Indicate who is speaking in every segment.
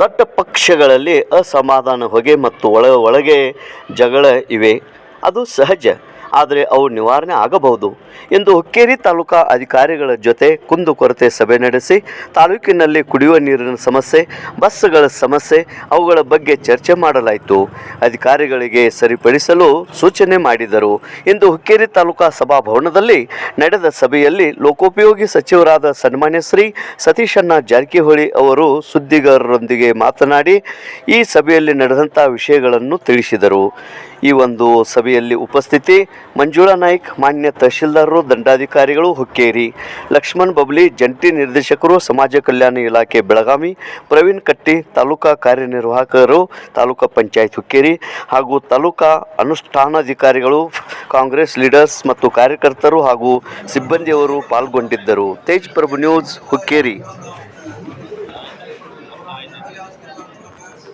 Speaker 1: ದೊಡ್ಡ ಪಕ್ಷಗಳಲ್ಲಿ ಅಸಮಾಧಾನ ಹೊಗೆ ಮತ್ತು ಒಳ ಒಳಗೆ ಜಗಳ ಇವೆ. ಅದು ಸಹಜ. ಆದರೆ ಅವು ನಿವಾರಣೆ ಆಗಬಹುದು ಎಂದು ಹುಕ್ಕೇರಿ ತಾಲೂಕಾ ಅಧಿಕಾರಿಗಳ ಜೊತೆ ಕುಂದುಕೊರತೆ ಸಭೆ ನಡೆಸಿ, ತಾಲೂಕಿನಲ್ಲಿ ಕುಡಿಯುವ ನೀರಿನ ಸಮಸ್ಯೆ ಬಸ್ಗಳ ಸಮಸ್ಯೆ, ಅವುಗಳ ಬಗ್ಗೆ ಚರ್ಚೆ ಮಾಡಲಾಯಿತು. ಅಧಿಕಾರಿಗಳಿಗೆ ಸರಿಪಡಿಸಲು ಸೂಚನೆ ಮಾಡಿದರು. ಇಂದು ಹುಕ್ಕೇರಿ ತಾಲೂಕಾ ಸಭಾಭವನದಲ್ಲಿ ನಡೆದ ಸಭೆಯಲ್ಲಿ ಲೋಕೋಪಯೋಗಿ ಸಚಿವರಾದ ಸನ್ಮಾನ್ಯ ಶ್ರೀ ಸತೀಶಣ್ಣ ಜಾರಕಿಹೊಳಿ ಅವರು ಸುದ್ದಿಗಾರರೊಂದಿಗೆ ಮಾತನಾಡಿ, ಈ ಸಭೆಯಲ್ಲಿ ನಡೆದಂಥ ವಿಷಯಗಳನ್ನು ತಿಳಿಸಿದರು. ಈ ಒಂದು ಸಭೆಯಲ್ಲಿ ಉಪಸ್ಥಿತಿ. ಮಂಜುಳಾ ನಾಯ್ಕ್, ಮಾನ್ಯ ತಹಶೀಲ್ದಾರರು, ದಂಡಾಧಿಕಾರಿಗಳು ಹುಕ್ಕೇರಿ. ಲಕ್ಷ್ಮಣ್ ಬಬ್ಲಿ, ಜಂಟಿ ನಿರ್ದೇಶಕರು, ಸಮಾಜ ಕಲ್ಯಾಣ ಇಲಾಖೆ ಬೆಳಗಾವಿ. ಪ್ರವೀಣ್ ಕಟ್ಟಿ, ತಾಲೂಕಾ ಕಾರ್ಯನಿರ್ವಾಹಕರು, ತಾಲೂಕಾ ಪಂಚಾಯತ್ ಹುಕ್ಕೇರಿ. ಹಾಗೂ ತಾಲೂಕಾ ಅನುಷ್ಠಾನಾಧಿಕಾರಿಗಳು, ಕಾಂಗ್ರೆಸ್ ಲೀಡರ್ಸ್ ಮತ್ತು ಕಾರ್ಯಕರ್ತರು ಹಾಗೂ ಸಿಬ್ಬಂದಿಯವರು ಪಾಲ್ಗೊಂಡಿದ್ದರು. ತೇಜ್ ಪ್ರಭು ನ್ಯೂಸ್ ಹುಕ್ಕೇರಿ.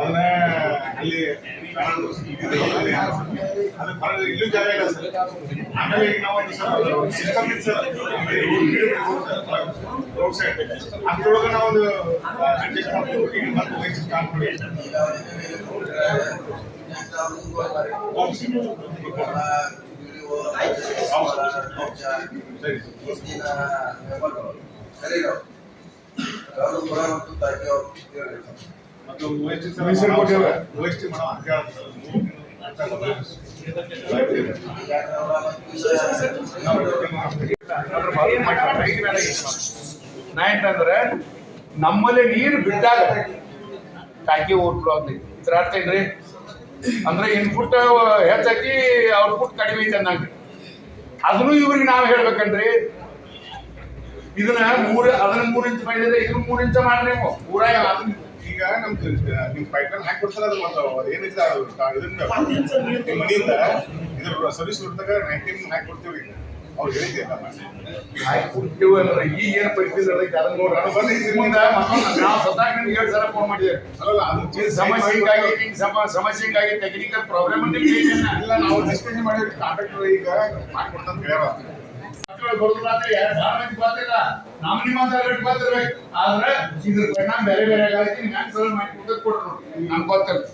Speaker 2: ಅದನ್ನ ಅಲ್ಲಿ ಅಲ್ಲಿ ಇಲ್ಲೂ ಜಾಗ ಇಲ್ಲ ಸರ್. ಆಮೇಲೆ ಈಗ ನಾವು ಒಂದು ಸಿಸ್ಟಮ್ ಇತ್ತು ಸರ್. ರೋಡ್ ಸೈಡ್ ಅದ್ರೊಳಗೆ ನಾವು ಒಂದು ಅಡ್ಜಸ್ಟ್ ಮಾಡ್ಕೊಂಡು ಈಗ. ಮತ್ತೆ ವಯಸ್ಸು ಸ್ಟಾರ್ಟ್ ಮಾಡಿ ಸರಿ. ಮತ್ತು ಮಾಡೋ
Speaker 3: ನಾ ಏನಂದ್ರೆ ನಮ್ಮಲ್ಲಿ ನೀರು ಬಿಟ್ಟಾಗ ಟಾಕಿ ಅಂತ ಇದ್ರ ಅರ್ಥ ಏನ್ರಿ? ಅಂದ್ರೆ ಇನ್ಪುಟ್ ಹೆಚ್ಚೈತಿ ಔಟ್ಪುಟ್ ಕಡಿಮೆ ಐತೆ ಅನ್ನಂಗ ಅದನ್ನು ಇವ್ರಿಗೆ ನಾವು ಹೇಳ್ಬೇಕಂದ್ರಿ. ಇದನ್ನ ಮೂರ ಅದನ್ನ ಮೂರ್ ಇಂಚ್ ಮಾಡಿದ್ರೆ ಇದನ್ನ ಮೂರ್ ಇಂಚ ಮಾಡ್ರಿ ನೀವು. ಅದನ್ನ
Speaker 2: ಈಗ ನಮ್ ನಿಮ್ ಪೈಪ್ಲೈನ್ ಹಾಕಿ ಕೊಡ್ತಾರ ಅದು ಮತ್ತೆ ಏನಿಲ್ಲ ಅದು ಇದನ್ನ ನಿಮ್ಮ ಮನೆಯಿಂದ ಇದ್ರ ಸರ್ವಿಸ್ ಹೊರತಾಗ ನೈನ್ಟೀನ್ ಹಾಕಿ ಕೊಡ್ತೀವಿ ಅವ್ರು ಹೇಳಿದ್ದೆ
Speaker 3: ಆಯ್ತು ಕೊಡ್ತೀವಿ ಅಂದ್ರೆ ಈಗ ಏನ್ ಪರಿಸ್ಥಿತಿ ಅದಕ್ಕೆ ಅದನ್ನ ನೋಡ್ರಿ ಅದು ಬಂದು ಇದರಿಂದ ನಾವು ಸತಾಗ ನಿಮ್ಗೆ ಎರಡು ಸಲ ಫೋನ್ ಮಾಡಿದ್ದೇವೆ
Speaker 2: ಅದು
Speaker 3: ಸಮಸ್ಯೆ ಹಿಂಗಾಗಿ ಸಮಸ್ಯೆ ಹಿಂಗಾಗಿ ಟೆಕ್ನಿಕಲ್ ಪ್ರಾಬ್ಲಮ್ ಅಂತ
Speaker 2: ಇಲ್ಲ ನಾವು ಡಿಸ್ಕಷನ್ ಮಾಡಿದ್ರೆ ಕಾಂಟ್ರಾಕ್ಟರ್ ಈಗ ಮಾಡ್ಕೊಡ್ತಂತ ಹೇಳ್ಯಾರ
Speaker 3: ಬರುದಾದ್ರೆ ಯಾರು ರೇಟ್ ಬರ್ತಿರ್ಬೇಕು ಆದ್ರೆ ಇದ್ರ ಪರಿಣಾಮ ಬೇರೆ ಬೇರೆ ನೀವು ಸಲ ಮಾಡಿ ನಮ್ಗೆ ಗೊತ್ತಿಲ್ಲ.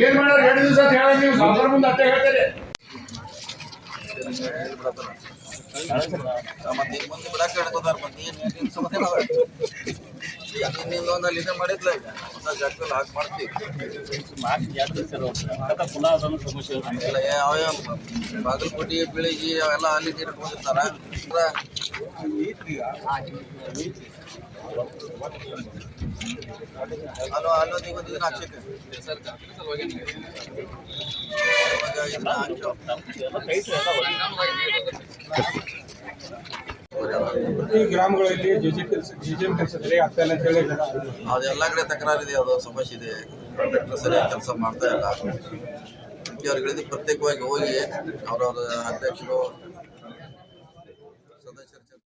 Speaker 3: ಏನ್ ಮಾಡೋರು ಎರಡು ದಿವಸ ಅಂತ ಹೇಳಿ ನೀವು ಸಾಧಾರಣ ಮುಂದೆ ಅಷ್ಟೇ ಹೇಳ್ತೀರಿ.
Speaker 4: ಮತ್ತೆ ಮುಂದೆ ಬಿಡಾಕ ಹಿಡ್ಕೋತಾರ ಮತ್ತೆ ಏನ್ ಏನ್ ಅಲ್ಲಿ ಇದು ಈಗ. ಜಾಗದಲ್ಲಿ ಹಾಕಿ ಮಾಡ್ತೀವಿ. ಇಲ್ಲ ಯಾವ ಬಾಗಲಕೋಟೆ, ಬೆಳಿಗ್ಗೆ ಅವೆಲ್ಲ ಅಲ್ಲಿ ನೀರು ಬಂದಿರ್ತಾರ ಅಲ್ಲೋ ಅಲ್ಲೊಂದು ನೀವು ಇದನ್ನ ಇವಾಗ ಇದನ್ನ
Speaker 5: ಪ್ರತಿ ಗ್ರಾಮಗಳಲ್ಲಿ ಜೆಜೆ ಕೆಲಸ ಜೆಜೆಎಂ ಕೆಲಸದಲ್ಲಿ ಆಗ್ತಾ ಇಲ್ಲ ಅಂತ ಹೇಳಿ
Speaker 4: ಅದು ಎಲ್ಲ ಕಡೆ ತಕರಾರಿದೆ, ಅದು ಸಮಸ್ಯೆ ಇದೆ. ಸರಿಯಾಗಿ ಕೆಲಸ ಮಾಡ್ತಾ ಇಲ್ಲ. ಅವ್ರಿಗೆ ಪ್ರತ್ಯೇಕವಾಗಿ ಹೋಗಿ, ಅವರವ್ರ ಅಧ್ಯಕ್ಷರು